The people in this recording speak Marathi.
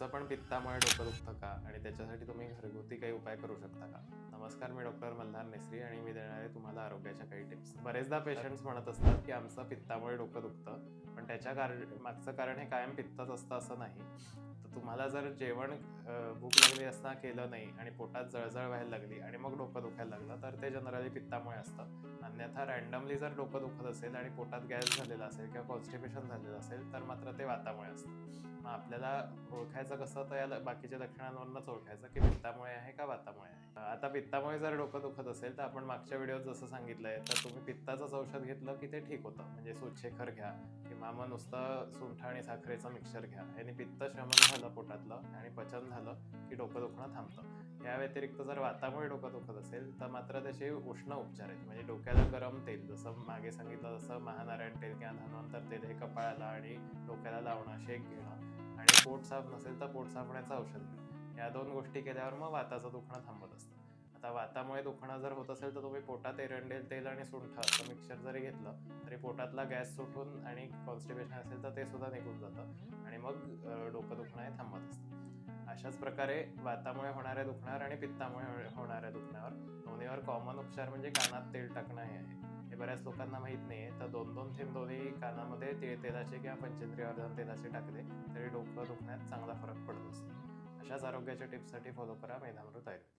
तुमचं पण पित्तामुळे डोकं दुखतं का? आणि त्याच्यासाठी तुम्ही घरगुती काही उपाय करू शकता का? नमस्कार मी डॉक्टर मल्हार नेसरी आणि मी देणार आहे तुम्हाला आरोग्याच्या काही टिप्स. बरेचदा पेशंट्स म्हणत असतात की आमचं पित्तामुळे डोकं दुखतं पण त्याच्या कारण मागचं कारण हे कायम पित्तच असतं असं नाही. तर तुम्हाला जर जेवण भूक लागली असता केलं नाही आणि पोटात जळजळ व्हायला लागली आणि मग डोकं दुखायला लागलं तर ते जनरली पित्तामुळे असतं. अन्यथा रॅन्डमली जर डोकं दुखत असेल आणि पोटात गॅस झालेला असेल किंवा कॉन्स्टिपेशन झालेलं असेल तर मात्र ते वातामुळे असतं. मग आपल्याला ओळखायचं कसं तर या बाकीच्या लक्षणांवरूनच ओळखायचं की पित्तामुळे आहे का वातामुळे आहे. आता पित्तामुळे जर डोकं दुखत असेल तर आपण मागच्या व्हिडिओत जसं सांगितलंय तर तुम्ही पित्ताचंच औषध घेतलं की ते ठीक होतं. म्हणजे सुच्छेखर घ्या किंवा मग नुसतं सुंठ आणि साखरेचं मिक्सर घ्या. याने पित्त शमन झालं पोटातलं आणि पचन झालं की डोकं दुखणं थांबतं. या व्यतिरिक्त जर वातामुळे डोकं दुखत असेल तर मात्र त्याचे उष्ण उपचार आहेत. म्हणजे डोक्याला गरम तेल जसं मागे सांगितलं जसं महानारायण तेल किंवा धन्वंतर तेल हे कपाळाला आणि डोक्याला लावणं शेक घेणं आणि पोट साफ नसेल तर पोट साफण्याचं औषध घेणं. या दोन गोष्टी केल्यावर मग वाताचं दुखणं थांबत असतं. आता वातामुळे दुखणं जर होत असेल तर तुम्ही पोटात एरंडेल तेल आणि सुंठ असं मिक्सर जरी घेतलं तरी पोटातला गॅस सुटून आणि कॉन्स्टिपेशन असेल तर ते सुद्धा निघून जातं. आणि मग डोकं दुखणं हे थांबत असतं. अशाच प्रकारे वातामुळे होणाऱ्या दुखण्यावर आणि पित्तामुळे होणाऱ्या दुखण्यावर दोन्हीवर कॉमन उपचार म्हणजे कानात तेल टाकणं हे आहे. हे बऱ्याच लोकांना माहीत नाही आहे तर दोन दोन थेंब दोन्ही कानामध्ये ते तेलाचे किंवा पंचेंद्रिय वर्धन तेलाचे टाकले तरी डोकं दुखण्यात चांगला फरक पडत असतो. अशाच आरोग्याच्या टिप्ससाठी फॉलो करा. मेधामृत आयुर्वेद